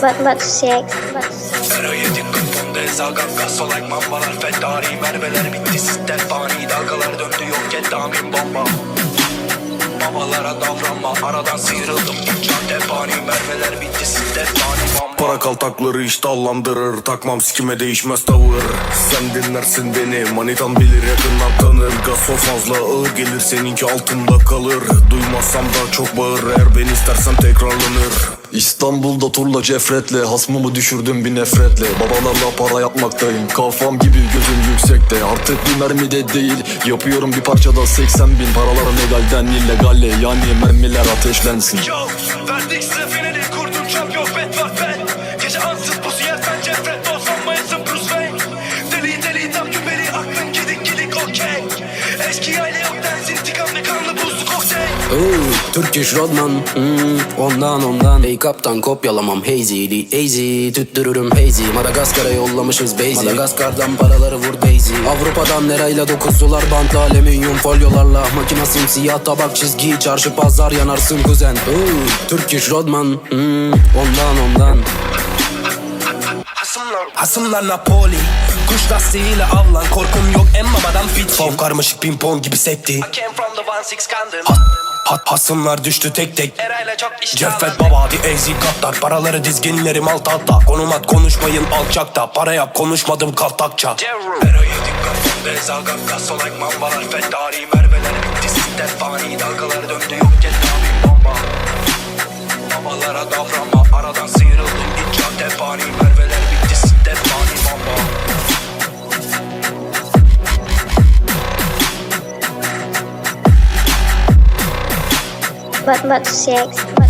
But but six, but six. Fero yedik kıpımda ezagan Gaso like mambalar feddari Merveler bitti fani. Dalgalar döndü yok et damin bomba. Babalara davranma aradan sıyrıldım. Can tepani Merveler bitti sistem fani bomba. Para kaltakları iştahlandırır Takmam sikime değişmez tavır. Sen dinlersin beni manitan bilir yakından tanır Gaso fazla ağır gelir seninki altında kalır. Duymazsam da çok bağır eğer ben istersem tekrarlanır. İstanbul'da turla cefretle Hasmımı düşürdüm bir nefretle. Babalarla para yapmaktayım Kafam gibi gözüm yüksekte Artık bir mermi de değil Yapıyorum bir parçada 80 bin. Paralar legalden illegalle Yani mermiler ateşlensin. Yo, verdik size finali kurdum şampiyon bet var ben Gece ansız pusu yer sen cefret olsan mayasın Bruce Wayne. Deli deli tam küpeli aklın gidik gidik okey Eski aile yok densin intikam ve kanlı buzlu kokteyl. Oo, Turkish Rodman hmm, Ondan ondan. Ey kaptan kopyalamam Hazy değil easy Tüttürürüm hazy Madagaskar'a yollamışız Beyzi Madagaskar'dan paraları vur Beyzi Avrupa'dan nerayla dokuzdular Bantlı alüminyum folyolarla. Makina simsiyah tabak çizgi Çarşı pazar yanarsın kuzen. Oo, Turkish Rodman hmm, Ondan ondan. Hasımlar Hasımlar Napoli Kuş lastiğiyle avlan. Korkum yok Fov karmaşık pimpon gibi sekti I came from the one six kandım ha, ha, Hasımlar düştü tek tek. Ceffet babadi ezik katlar Paraları dizginlerim alt altta Konum at konuşmayın alçakta. Para yap konuşmadım kaltakça. Pero yedik kafamda ezagan Gaso like mambalar feddari Merveler bitti sistem fani Dalgalar döndü yok et abi bomba. Babalara davranma But but six, but